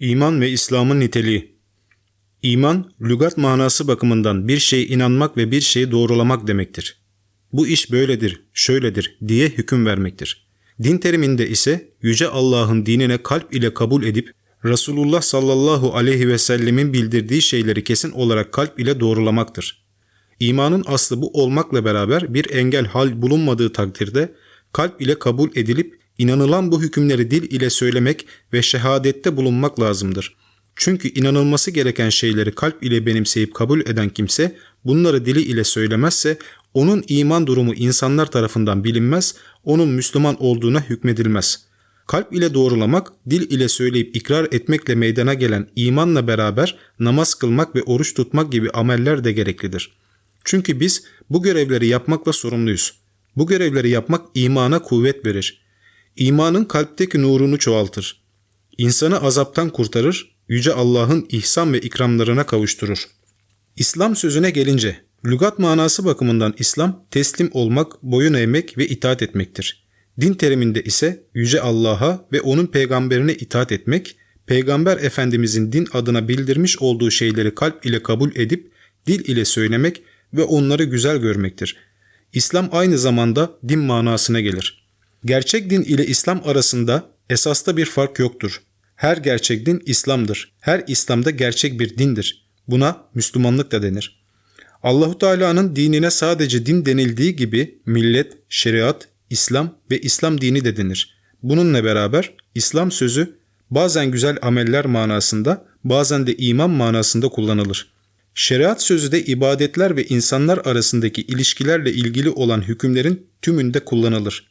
İman ve İslam'ın niteliği İman, lügat manası bakımından bir şeye inanmak ve bir şeyi doğrulamak demektir. Bu iş böyledir, şöyledir diye hüküm vermektir. Din teriminde ise Yüce Allah'ın dinine kalp ile kabul edip Resulullah sallallahu aleyhi ve sellemin bildirdiği şeyleri kesin olarak kalp ile doğrulamaktır. İmanın aslı bu olmakla beraber bir engel hal bulunmadığı takdirde kalp ile kabul edilip inanılan bu hükümleri dil ile söylemek ve şehadette bulunmak lazımdır. Çünkü inanılması gereken şeyleri kalp ile benimseyip kabul eden kimse bunları dili ile söylemezse onun iman durumu insanlar tarafından bilinmez, onun Müslüman olduğuna hükmedilmez. Kalp ile doğrulamak, dil ile söyleyip ikrar etmekle meydana gelen imanla beraber namaz kılmak ve oruç tutmak gibi ameller de gereklidir. Çünkü biz bu görevleri yapmakla sorumluyuz. Bu görevleri yapmak imana kuvvet verir. İmanın kalpteki nurunu çoğaltır. İnsanı azaptan kurtarır, Yüce Allah'ın ihsan ve ikramlarına kavuşturur. İslam sözüne gelince, lügat manası bakımından İslam teslim olmak, boyun eğmek ve itaat etmektir. Din teriminde ise Yüce Allah'a ve onun peygamberine itaat etmek, Peygamber Efendimizin din adına bildirmiş olduğu şeyleri kalp ile kabul edip dil ile söylemek ve onları güzel görmektir. İslam aynı zamanda din manasına gelir. Gerçek din ile İslam arasında esasta bir fark yoktur. Her gerçek din İslam'dır. Her İslam'da gerçek bir dindir. Buna Müslümanlık da denir. Allahu Teala'nın dinine sadece din denildiği gibi millet, şeriat, İslam ve İslam dini de denir. Bununla beraber İslam sözü bazen güzel ameller manasında, bazen de iman manasında kullanılır. Şeriat sözü de ibadetler ve insanlar arasındaki ilişkilerle ilgili olan hükümlerin tümünde kullanılır.